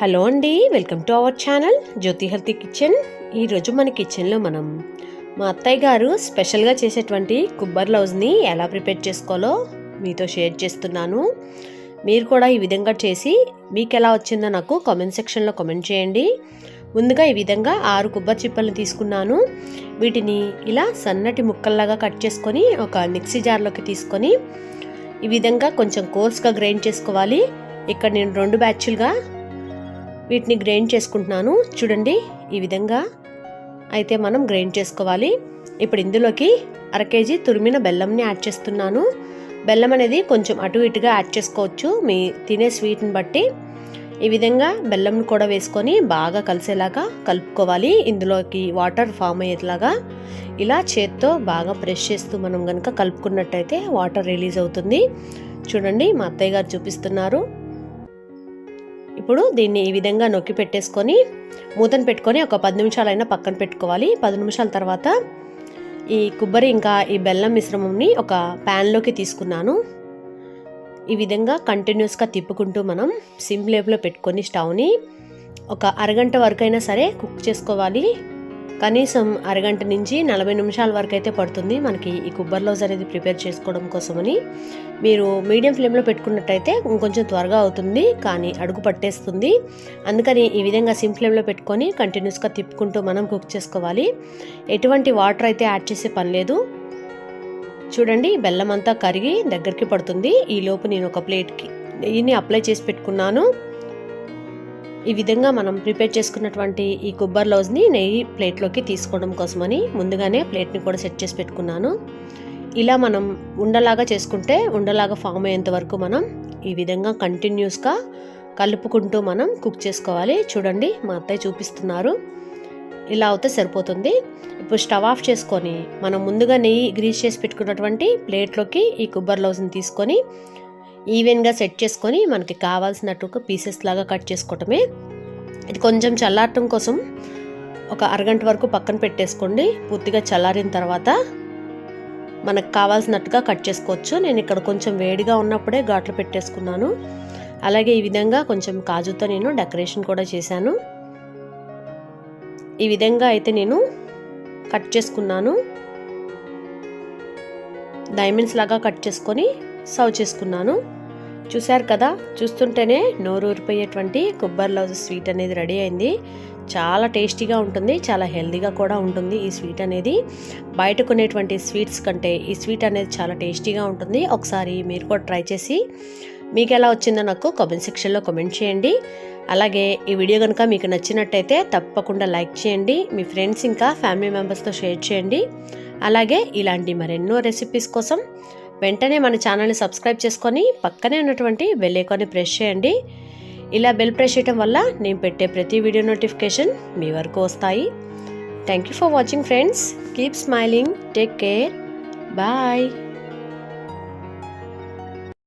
Hello అండి welcome to our channel Jyoti healthy kitchen. ఈరోజు మన కిచెన్లో మనం మా అత్తయ్య గారు స్పెషల్గా చేసేటువంటి కుబ్బర్ లౌజ్ని ఎలా ప్రిపేర్ చేసుకోవాలో మీతో షేర్ చేస్తున్నాను. మీరు కూడా ఈ విధంగా చేసి మీకు ఎలా వచ్చిందో నాకు కామెంట్ సెక్షన్లో కామెంట్ చేయండి. ముందుగా ఈ విధంగా ఆరు కొబ్బరి చిప్పలను తీసుకున్నాను. వీటిని ఇలా సన్నటి ముక్కల్లాగా కట్ చేసుకొని ఒక మిక్సీ జార్లోకి తీసుకొని ఈ విధంగా కొంచెం కోర్స్గా గ్రైండ్ చేసుకోవాలి. ఇక్కడ నేను రెండు బ్యాచ్లుగా వీటిని గ్రైండ్ చేసుకుంటున్నాను. చూడండి ఈ విధంగా అయితే మనం గ్రైండ్ చేసుకోవాలి. ఇప్పుడు ఇందులోకి అర కేజీ తురిమిన బెల్లంని యాడ్ చేస్తున్నాను. బెల్లం అనేది కొంచెం అటు ఇటుగా యాడ్ చేసుకోవచ్చు. మీ తినే స్వీట్ని బట్టి ఈ విధంగా బెల్లం కూడా వేసుకొని బాగా కలిసేలాగా కలుపుకోవాలి. ఇందులోకి వాటర్ ఫామ్ అయ్యేలాగా ఇలా చేత్తో బాగా ప్రెస్ చేస్తూ మనం కనుక కలుపుకున్నట్టయితే వాటర్ రిలీజ్ అవుతుంది. చూడండి మా అత్తయ్య గారు చూపిస్తున్నారు. ఇప్పుడు దీన్ని ఈ విధంగా నొక్కి పెట్టేసుకొని మూతను పెట్టుకొని ఒక పది నిమిషాలైనా పక్కన పెట్టుకోవాలి. పది నిమిషాల తర్వాత ఈ కొబ్బరి ఇంకా ఈ బెల్లం మిశ్రమంని ఒక ప్యాన్లోకి తీసుకున్నాను. ఈ విధంగా కంటిన్యూస్గా తిప్పుకుంటూ మనం సిమ్ లేపులో పెట్టుకొని స్టవ్ని ఒక అరగంట వరకు అయినా సరే కుక్ చేసుకోవాలి. కనీసం అరగంట నుంచి నలభై నిమిషాల వరకు అయితే పడుతుంది మనకి ఈ కుబ్బర్ లోజ్ అనేది ప్రిపేర్ చేసుకోవడం కోసమని. మీరు మీడియం ఫ్లేమ్లో పెట్టుకున్నట్టయితే ఇంకొంచెం త్వరగా అవుతుంది కానీ అడుగు పట్టేస్తుంది. అందుకని ఈ విధంగా సిమ్ ఫ్లేమ్లో పెట్టుకొని కంటిన్యూస్గా తిప్పుకుంటూ మనం కుక్ చేసుకోవాలి. ఎటువంటి వాటర్ అయితే యాడ్ చేసే పని లేదు. చూడండి బెల్లం అంతా కరిగి దగ్గరికి పడుతుంది. ఈ లోపు నేను ఒక ప్లేట్కి నెయ్యిని అప్లై చేసి పెట్టుకున్నాను. ఈ విధంగా మనం ప్రిపేర్ చేసుకున్నటువంటి ఈ కొబ్బరి లౌజ్ని నెయ్యి ప్లేట్లోకి తీసుకోవడం కోసమని ముందుగానే ప్లేట్ని కూడా సెట్ చేసి పెట్టుకున్నాను. ఇలా మనం ఉండలాగా చేసుకుంటే ఉండలాగా ఫామ్ అయ్యేంత వరకు మనం ఈ విధంగా కంటిన్యూస్గా కలుపుకుంటూ మనం కుక్ చేసుకోవాలి. చూడండి మా అత్తయ్య చూపిస్తున్నారు. ఇలా అవుతే సరిపోతుంది. ఇప్పుడు స్టవ్ ఆఫ్ చేసుకొని మనం ముందుగా నెయ్యి గ్రీస్ చేసి పెట్టుకున్నటువంటి ప్లేట్లోకి ఈ కొబ్బరి లౌజ్ని తీసుకొని ఈవెన్గా సెట్ చేసుకొని మనకి కావాల్సినట్టుగా పీసెస్ లాగా కట్ చేసుకోవటమే. ఇది కొంచెం చల్లారటం కోసం ఒక అరగంట వరకు పక్కన పెట్టేసుకోండి. పూర్తిగా చల్లారిన తర్వాత మనకు కావాల్సినట్టుగా కట్ చేసుకోవచ్చు. నేను ఇక్కడ కొంచెం వేడిగా ఉన్నప్పుడే ఘాట్లు పెట్టేసుకున్నాను. అలాగే ఈ విధంగా కొంచెం కాజుతో నేను డెకరేషన్ కూడా చేశాను. ఈ విధంగా అయితే నేను కట్ చేసుకున్నాను. డైమండ్స్ లాగా కట్ చేసుకొని సర్వ్ చేసుకున్నాను. చూశారు కదా చూస్తుంటేనే నోరు ఊరిపోయేటువంటి కొబ్బరి లౌజ్ స్వీట్ అనేది రెడీ అయింది. చాలా టేస్టీగా ఉంటుంది చాలా హెల్దీగా కూడా ఉంటుంది ఈ స్వీట్ అనేది. బయట కొనేటువంటి స్వీట్స్ కంటే ఈ స్వీట్ అనేది చాలా టేస్టీగా ఉంటుంది. ఒకసారి మీరు కూడా ట్రై చేసి మీకు ఎలా వచ్చిందో నాకు కామెంట్ సెక్షన్లో కామెంట్ చేయండి. అలాగే ఈ వీడియో కనుక మీకు నచ్చినట్టయితే తప్పకుండా లైక్ చేయండి మీ ఫ్రెండ్స్ ఇంకా ఫ్యామిలీ మెంబర్స్తో షేర్ చేయండి. అలాగే ఇలాంటి మరెన్నో రెసిపీస్ కోసం వెంటనే మన ఛానల్ని సబ్స్క్రైబ్ చేసుకొని పక్కనే ఉన్నటువంటి బెల్ ఐకాన్ని ప్రెస్ చేయండి. ఇలా బెల్ ప్రెస్ చేయడం వల్ల నేను పెట్టే ప్రతి వీడియో నోటిఫికేషన్ మీ వరకు వస్తాయి. Thank you for watching friends keep smiling take care bye